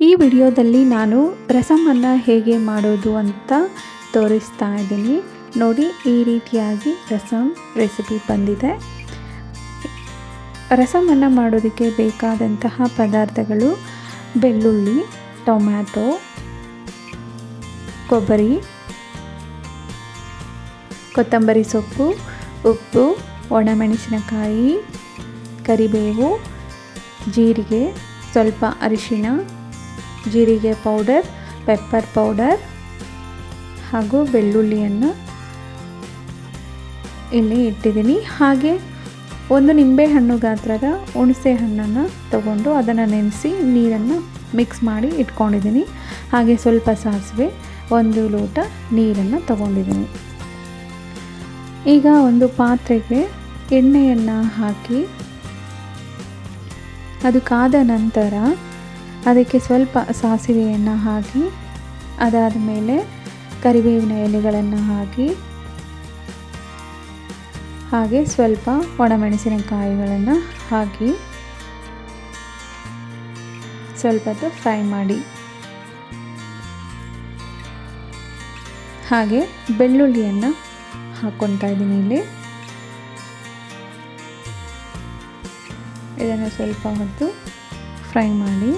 ಈ ವಿಡಿಯೋದಲ್ಲಿ ನಾನು ರಸಮನ್ನು ಹೇಗೆ ಮಾಡೋದು ಅಂತ ತೋರಿಸ್ತಾ ಇದ್ದೀನಿ. ನೋಡಿ, ಈ ರೀತಿಯಾಗಿ ರಸಮ್ ರೆಸಿಪಿ ಬಂದಿದೆ. ರಸಮನ್ನು ಮಾಡೋದಕ್ಕೆ ಬೇಕಾದಂತಹ ಪದಾರ್ಥಗಳು ಬೆಳ್ಳುಳ್ಳಿ, ಟೊಮ್ಯಾಟೊ, ಕೊಬ್ಬರಿ, ಕೊತ್ತಂಬರಿ ಸೊಪ್ಪು, ಉಪ್ಪು, ಒಣಮೆಣಸಿನಕಾಯಿ, ಕರಿಬೇವು, ಜೀರಿಗೆ, ಸ್ವಲ್ಪ ಅರಿಶಿಣ ಜೀರಿಗೆ ಪೌಡರ್ ಪೆಪ್ಪರ್ ಪೌಡರ್ ಹಾಗೂ ಬೆಳ್ಳುಳ್ಳಿಯನ್ನು ಇಲ್ಲಿ ಇಟ್ಟಿದ್ದೀನಿ. ಹಾಗೆ ಒಂದು ನಿಂಬೆಹಣ್ಣು ಗಾತ್ರದ ಹುಣಸೆ ಹಣ್ಣನ್ನು ತಗೊಂಡು ಅದನ್ನು ನೆನೆಸಿ ನೀರನ್ನು ಮಿಕ್ಸ್ ಮಾಡಿ ಇಟ್ಕೊಂಡಿದ್ದೀನಿ. ಹಾಗೆ ಸ್ವಲ್ಪ ಸಾಸಿವೆ, ಒಂದು ಲೋಟ ನೀರನ್ನು ತಗೊಂಡಿದ್ದೀನಿ. ಈಗ ಒಂದು ಪಾತ್ರೆಗೆ ಎಣ್ಣೆಯನ್ನು ಹಾಕಿ, ಅದು ಕಾದ ನಂತರ ಅದಕ್ಕೆ ಸ್ವಲ್ಪ ಸಾಸಿವೆಯನ್ನು ಹಾಕಿ, ಅದಾದ ಮೇಲೆ ಕರಿಬೇವಿನ ಎಲೆಗಳನ್ನು ಹಾಕಿ, ಹಾಗೆ ಸ್ವಲ್ಪ ಒಣಮೆಣಸಿನಕಾಯಿಗಳನ್ನು ಹಾಕಿ ಸ್ವಲ್ಪ ಹೊತ್ತು ಫ್ರೈ ಮಾಡಿ. ಹಾಗೆ ಬೆಳ್ಳುಳ್ಳಿಯನ್ನು ಹಾಕ್ಕೊತಾ ಇದ್ದೀನಿ ಇಲ್ಲಿ. ಇದನ್ನು ಸ್ವಲ್ಪ ಹೊತ್ತು ಫ್ರೈ ಮಾಡಿ.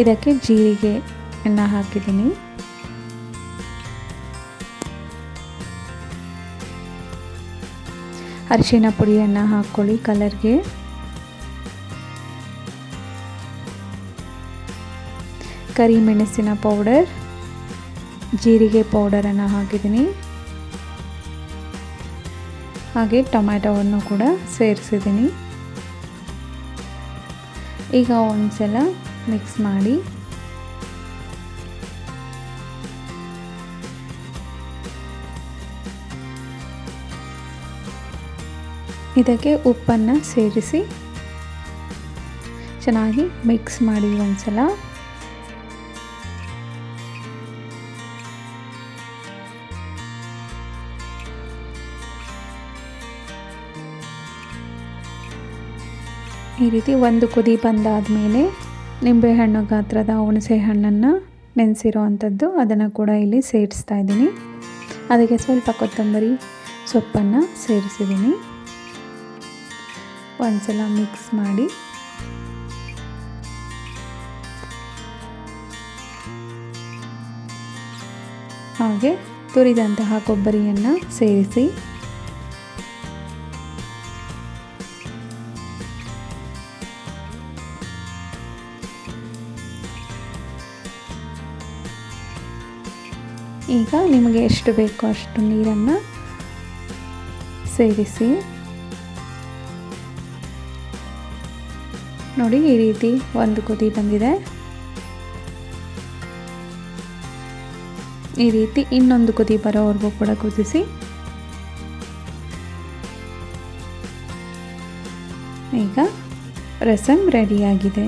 ಇದಕ್ಕೆ ಜೀರಿಗೆಯನ್ನು ಹಾಕಿದ್ದೀನಿ. ಅರಿಶಿನ ಪುಡಿಯನ್ನು ಹಾಕ್ಕೊಳ್ಳಿ ಕಲರ್ಗೆ. ಕರಿಮೆಣಸಿನ ಪೌಡರ್, ಜೀರಿಗೆ ಪೌಡರನ್ನು ಹಾಕಿದ್ದೀನಿ. ಹಾಗೆ ಟೊಮ್ಯಾಟೊವನ್ನು ಕೂಡ ಸೇರಿಸಿದ್ದೀನಿ. ಈಗ ಒಂದ್ಸಲ ಮಿಕ್ಸ್ ಮಾಡಿ ಇದಕ್ಕೆ ಉಪ್ಪನ್ನು ಸೇರಿಸಿ ಚೆನ್ನಾಗಿ ಮಿಕ್ಸ್ ಮಾಡಿ ಒಂದ್ಸಲ. ಈ ರೀತಿ ಒಂದು ಕುದಿ ಬಂದಾದ ಮೇಲೆ ನಿಂಬೆಹಣ್ಣು ಗಾತ್ರದ ಹುಣಸೆ ಹಣ್ಣನ್ನು ನೆನೆಸಿರೋ ಅಂಥದ್ದು ಅದನ್ನು ಕೂಡ ಇಲ್ಲಿ ಸೇರಿಸ್ತಾ ಇದ್ದೀನಿ. ಅದಕ್ಕೆ ಸ್ವಲ್ಪ ಕೊತ್ತಂಬರಿ ಸೊಪ್ಪನ್ನು ಸೇರಿಸಿದ್ದೀನಿ. ಒಂದ್ಸಲ ಮಿಕ್ಸ್ ಮಾಡಿ. ಹಾಗೆ ತುರಿದಂತಹ ಕೊಬ್ಬರಿಯನ್ನು ಸೇರಿಸಿ. ಈಗ ನಿಮಗೆ ಎಷ್ಟು ಬೇಕೋ ಅಷ್ಟು ನೀರನ್ನು ಸೇರಿಸಿ ನೋಡಿ, ಈ ರೀತಿ ಒಂದು ಕುದಿ ಬಂದಿದೆ. ಈ ರೀತಿ ಇನ್ನೊಂದು ಕುದಿ ಬರೋವರೆಗೂ ಕೂಡ ಕುದಿಸಿ ಈಗ ರಸಮ್ ರೆಡಿಯಾಗಿದೆ